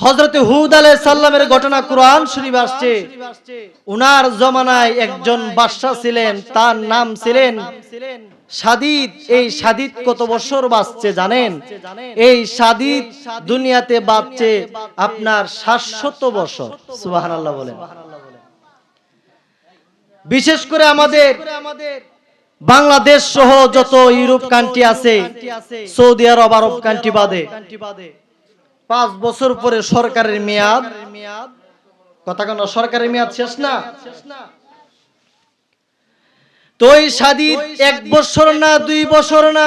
হজরতে হুদ আলাই সাল্লামের ঘটনা কোরআন শরীফ আসছে। উনার জমানায় একজন বাদশা ছিলেন তার নাম ছিলেন সাদিদ এই সাদিদ কত বছর বাঁচছে জানেন? এই সাদিদ দুনিয়াতে বাঁচছে আপনার শাশ্বত বছর। সুবাহান আল্লাহ বলেন। বিশেষ করে আমাদের বাংলাদেশ সহ যত ইউরোপ কান্ট্রি আছে সৌদি আরব আরব কান্ট্রি বাদে। পাঁচ বছর পরে সরকারের মেয়াদ। কথা কেন, সরকারের মেয়াদ শেষ না? তো ওই সাদিদ এক বছর না, দুই বছর না?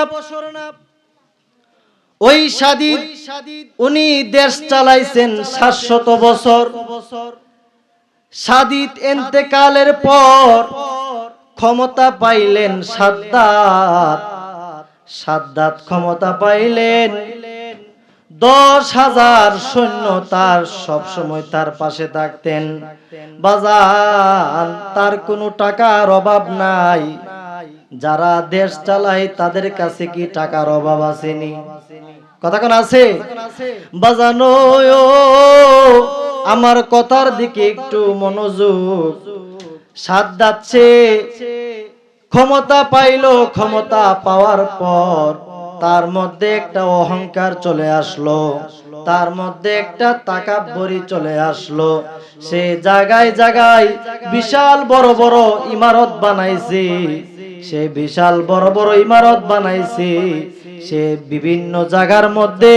ওই সাদিদ, উনি দেশ চালাইছেন সাতশত বছর। সাদিদ এন্তেকালের পর ক্ষমতা পাইলেন সাদ্দাত। সাদ্দাত ক্ষমতা পাইলেন। দশ হাজার সৈন্য তার সব সময় তার পাশে থাকতেন। বাজার, তার কোনো টাকার অভাব নাই। যারা দেশ চালায়, তাদের কাছে কি টাকার অভাব আসেনি? কথা কোন আছে? বাজানো আমার কথার দিকে একটু মনোযোগ। সাত যাচ্ছে। ক্ষমতা পাইলো, ক্ষমতা পাওয়ার পর তার মধ্যে একটা অহংকার চলে আসলো, তার মধ্যে একটা তাকাব্বরি চলে আসলো। সে জায়গায় জায়গায় বিশাল বড় বড় ইমারত বানাইছে, সে বিশাল বড় বড় ইমারত বানাইছে। সে বিভিন্ন জায়গার মধ্যে,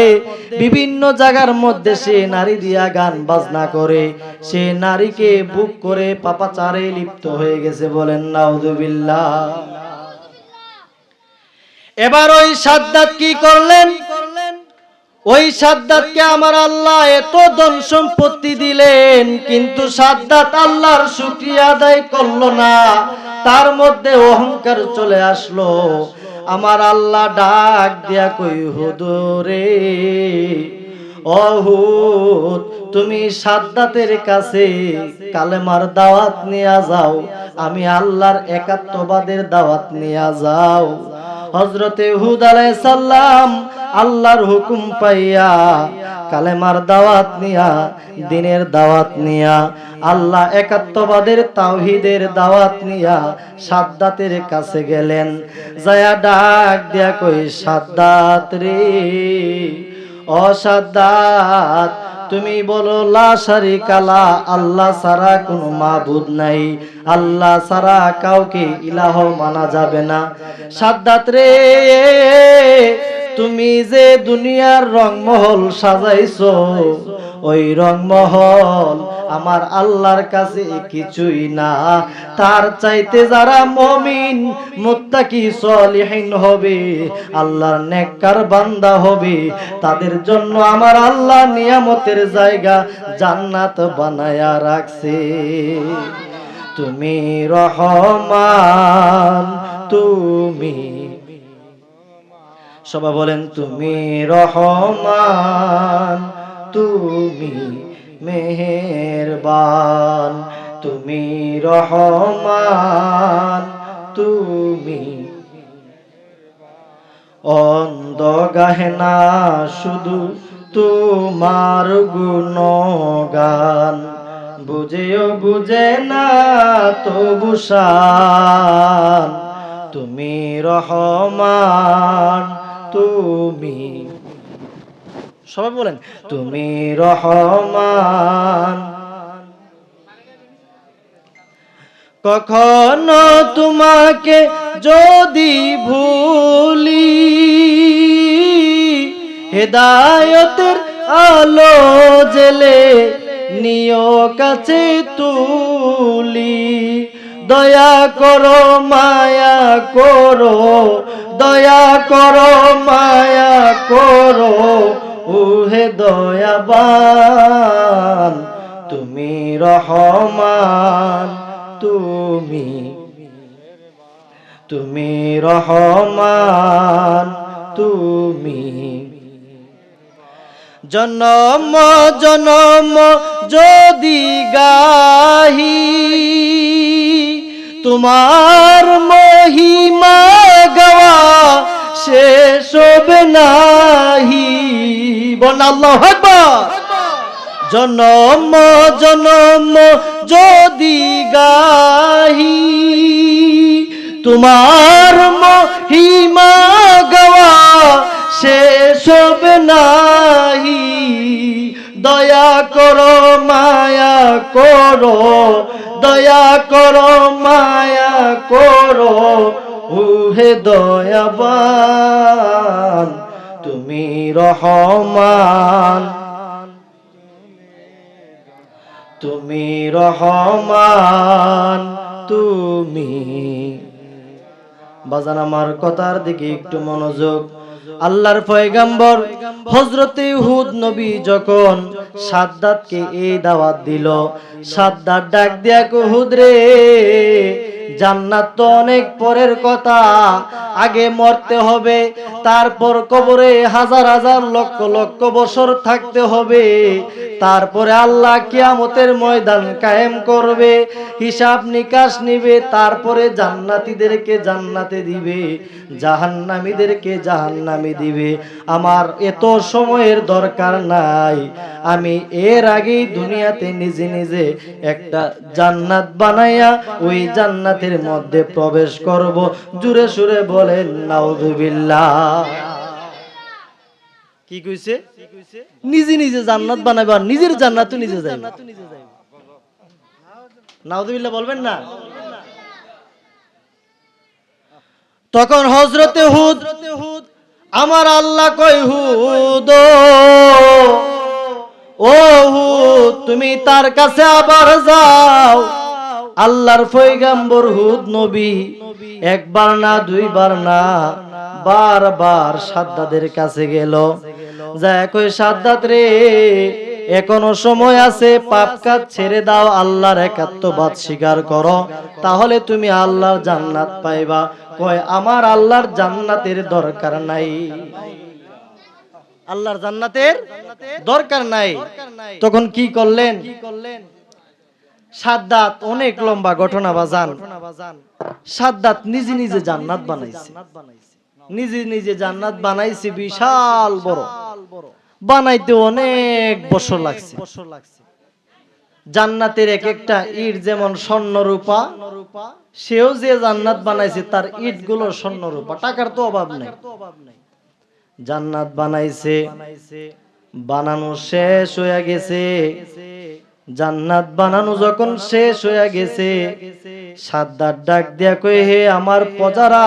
বিভিন্ন জায়গার মধ্যে সে নারী দিয়া গান বাজনা করে। সে নারীকে বুক করে পাপাচারে লিপ্ত হয়ে গেছে বলেন নাউদুবিল্লাহ এবার ওই সাদ্দাত কি করলেন? ওই সাদ্দাতকে আমার আল্লাহ এত ধন সম্পত্তি দিলেন, কিন্তু সাদ্দাত আল্লাহর শুকরিয়া আদায় করল না। তার মধ্যে অহংকার চলে আসলো। আমার আল্লাহ ডাক দিয়া কই হুদুরে অহুদ তুমি সাদ্দাতের কাছে কালেমার দাওয়াত নিয়ে যাও, আমি আল্লাহর একাত্মবাদের দাওয়াত নিয়ে যাও। হজরতে হুদ সাল্লাম আল্লাহর হুকুম পাইয়া, কালেমার দাওয়াত নিয়া, দিনের দাওয়াত নিয়া, আল্লাহ একাত্মবাদের তাওহিদের দাওয়াত নিয়া সাদ্দাতের কাছে গেলেন। যায়া ডাক দিয়া কই সাদ্দাত রে অসাদ্দাত তুমি বলো লাশারি কালা আল্লাহ সারা কোনো মাবুদ নাই। আল্লাহ সারা কাউকে ইলাহ মানা যাবে না। সাদ্দাত রে তুমি যে দুনিয়ার রংমহল সাজাইছো, ওই রংমহল আমার আল্লাহর কাছে কিছুই না। তার চাইতে যারা মমিন, মুত্তাকি সলিহীন হবে, আল্লাহর নেককার বান্দা হবে, তাদের জন্য আমার আল্লাহ নিয়ামতের জায়গা জান্নাত বানায়া রাখছে। তুমি রহমান, তুমি সবাই বলেন, তুমি রহমান, তুমি মেহেরবান, তুমি রহমান, তুমি অন্ধ গাহেনা শুধু তোমার গুণগান। বুঝেও বুঝে না তো বুসান তুমি রহমান তুমি। সবাই বলেন, তুমি রহমান। কখনো তোমাকে যদি ভুলি, হেদায়তের আলো জেলে নিয় কাছে তুলি। দয়া করো, মায়া করো দয়া করো, মায়া করো উহে দয়াবান। তুমি রহমান, তুমি তুমি রহমান, তুমি জনম জনম যদি গাহি, তোমার মহিমা গাওয়া শেষ হবে নাহি। বল আল্লাহ আকবার। জনম জনম যদি গাহি, তোমার মহিমা গাওয়া শেষ হবে নাহি। দয়া করো, মায়া করো, দয়া করো, মায়া করো। উহে দয়াবান তুমি রহমান। তুমি রহমান তুমি। বাজান আমার কথার দিকে একটু মনোযোগ আল্লাহর পয়গাম্বর হজরতে হুদ নবী যখন সাদ্দাতকে এই দাওয়াত দিল, সাদ্দাত ডাক দিয়া হুদ রে, জান্নাত তো অনেক পরের কথা, আগে মরতে হবে, তারপর কবরে হাজার হাজার লক্ষ লক্ষ বছর থাকতে হবে, তারপরে আল্লাহ কিয়ামতের ময়দান কায়েম করবে, হিসাব নিকাশ নিবে, তারপরে জান্নাতীদেরকে জান্নাতে দিবে, জাহান্নামীদেরকে জাহান্নামে দিবে। আমার এত সময়ের দরকার নাই। আমি এর আগেই দুনিয়াতে নিজে নিজে একটা জান্নাত বানাইয়া ওই জান্নাতের মধ্যে প্রবেশ করব। জুড়ে সুরে বলেন, নাউজুবিল্লাহ। কি কইছে? নিজে নিজে জান্নাত বানাবার নিজের জান্নাত নিজে যাই নাউজুবিল্লাহ বলবেন না? তখন হজরতে হুদ আমার আল্লাহ কই হুদ। ও হু তুমি তার কাছে আবার যাও। আল্লাহর ফৈগাম্বর হুদ নবী একবার না, দুইবার না, বারবার সাদ্দাদের কাছে গেল। যায় কই সাদ্দাত রে এখনও সময় আছে, পাপ কাজ ছেড়ে দাও, আল্লাহর একাত্মবাদ স্বীকার করো। তাহলে তুমি আল্লাহর জান্নাত পাইবা। কয়, আমার আল্লাহর জান্নাতের দরকার নাই। আল্লাহর জান্নাতের দরকার নাই। তখন কি করলেন? সাদ্দাত অনেক লম্বা ঘটনা বাজান। সাদ্দাত নিজে নিজে জান্নাত বানাইছে। নিজে নিজে জান্নাত বানাইছে, বিশাল বড়। বানাইতে অনেক বছর লাগছে। জান্নাতের এক একটা ইট যেমন স্বর্ণ রূপা সেও যে জান্নাত বানাইছে তার ইটগুলো স্বর্ণ রূপা টাকার তো অভাব নাই। জান্নাত বানাইছে, বানানো শেষ হয়ে গেছে। জান্নাত বানানো যখন শেষ হয়ে গেছে, সাদ্দার ডাক দিয়া কই হে আমার প্রজারা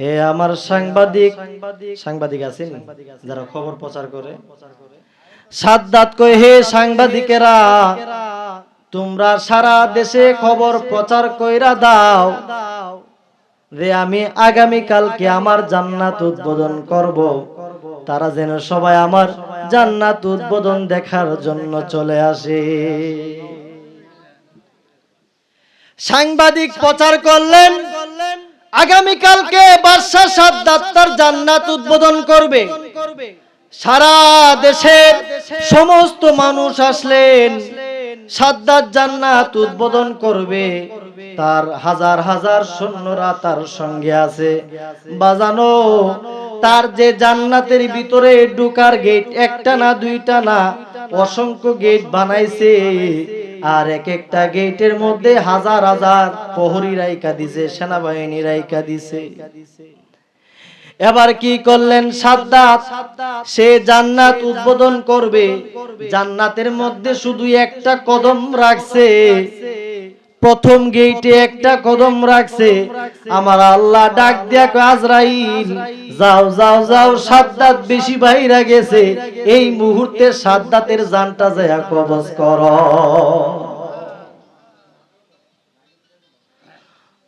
হে আমার সাংবাদিক সাংবাদিক আছেন, যারা খবর প্রচার করে। সাদ্দাত কই হে সাংবাদিকেরা, তোমরা সারা দেশে খবর প্রচার কইরা দাও। যে আমি আগামী কালকে আমার জান্নাত উদ্বোধন করব। তারা যেন সবাই আমার জান্নাত উদ্বোধন দেখার জন্য চলে আসে। সাংবাদিক প্রচার করলেন। আগামী কালকে বাদশাহ সাদ্দাত তার জান্নাত উদ্বোধন করবে। সারা দেশের সমস্ত মানুষ আসলেন সাদ্দাত জান্নাত উদ্বোধন করবে। তার হাজার হাজার সৈন্যরা তার সঙ্গে আছে। বাজানো, তার যে জান্নাতের ভিতরে ঢুকার গেট একটা না দুইটা না, অসংখ্য গেট বানাইছে। আর এক একটা গেটের মধ্যে হাজার হাজার প্রহরী রাইকা দিছে, সেনাবাহিনী রাইকা দিছে। এবার কি করলেন সাদ্দাত? সে জান্নাত উদ্বোধন করবে। জান্নাতের মধ্যে শুধু একটা কদম রাখছে। প্রথম গেইটে একটা কদম রাখছে। আমার আল্লাহ ডাক দিয়া আজরাইল, যাও যাও যাও, সাদ্দাত বেশি বাইরা গেছে। এই মুহূর্তে সাদ্দাতের জানটা যায় কবজ কর।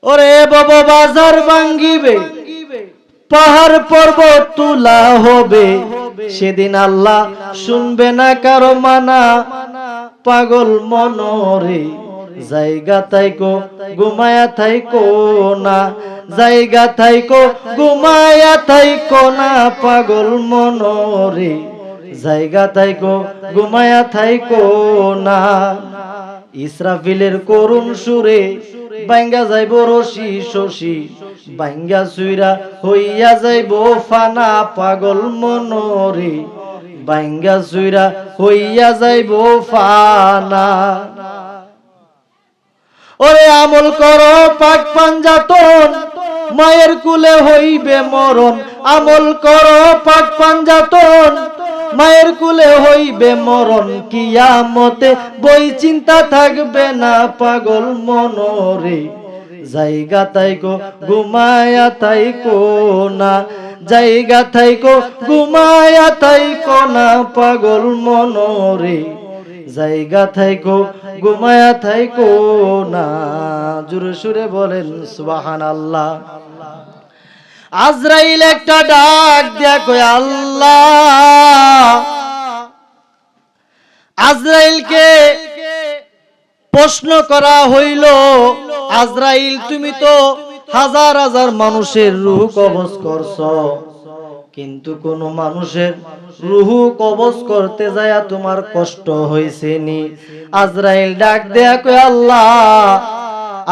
ওরে বাবা, বাজার ভাঙ্গিবে। পাহাড় পর্বত তুলা হবে। সেদিন আল্লাহ শুনবে না কারও মানা। পাগল মনরে জায়গা থাইকো, ঘুমায়া থাইকো না। জায়গা থাইকো, ঘুমায়া থাইকো না, পাগল মনরে। জায়গা থাইকো, ঘুমায়া থাইকো না। ইসরাফিলের করুণ সুরে বাইঙ্গা যাইব রশি শশী, বাইঙ্গা সুইরা হইয়া যাইব ফানা, পাগল মনরে। বাইঙ্গা সুইরা হইয়া যাইব ফানা। ওরে আমল করো, পাক পাঞ্জাতন মায়ের কুলে হইবে মরণ। আমল করো, পাক পাঞ্জাতন মায়ের কুলে হইবে মরণ। কিয়ামতে বই চিন্তা থাকবে না, পাগল মনরে। জায়গা তাইকো ঘুমায়া তাইকো না। জায়গা থাইকো, ঘুমায়া তাইকো না, পাগল মনরে। জায়গা থাইকো, ঘুমায়া থাইকো না। জুরে সুরে বলেন সুবাহান আল্লাহ আজরাইল একটা ডাক কই আল্লাহ। আজরাইলকে প্রশ্ন করা হইল, আজরাইল, তুমি তো হাজার হাজার মানুষের রূহ কবজ করছ। কিন্তু কোন মানুষের রুহু কবজ করতে যায় তোমার কষ্ট হয়েছে নি আজরাইল ডাক দেয়া কই আল্লাহ,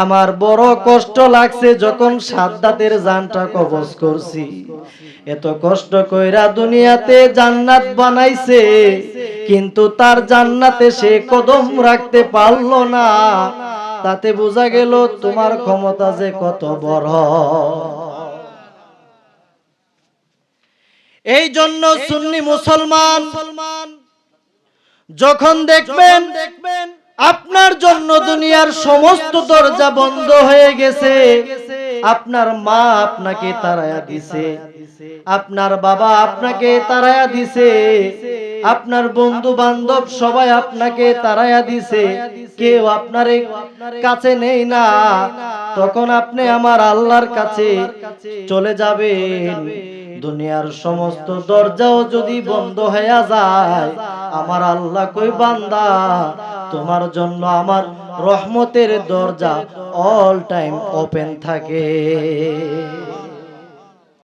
আমার বড় কষ্ট লাগছে যখন সাদ্দাতের জানটা কবজ করছি। এত কষ্ট কইরা দুনিয়াতে জান্নাত বানাইছে, কিন্তু তার জান্নাতে সে কদম রাখতে পারল না। তাতে বোঝা গেল তোমার ক্ষমতা যে কত বড়। এই জন্য সুন্নি মুসলমান যখন দেখবেন দেখবেন আপনার জন্য দুনিয়ার সমস্ত দরজা বন্ধ হয়ে গেছে। আপনার মা আপনাকে তারায়া দিছে। আপনার বাবা আপনাকে তারায়া দিছে। আপনার বন্ধু বান্ধব সবাই আপনাকে তারায়া দিছে। কেউ আপনার কাছে নেই না। তখন আপনি আমার আল্লাহর কাছে চলে যাবেন। দুনিয়ার সমস্ত দরজাও যদি বন্ধ হয়ে যায়, আমার আল্লাহ কই, বান্দা, তোমার জন্য আমার রহমতের দরজা অল টাইম ওপেন থাকে।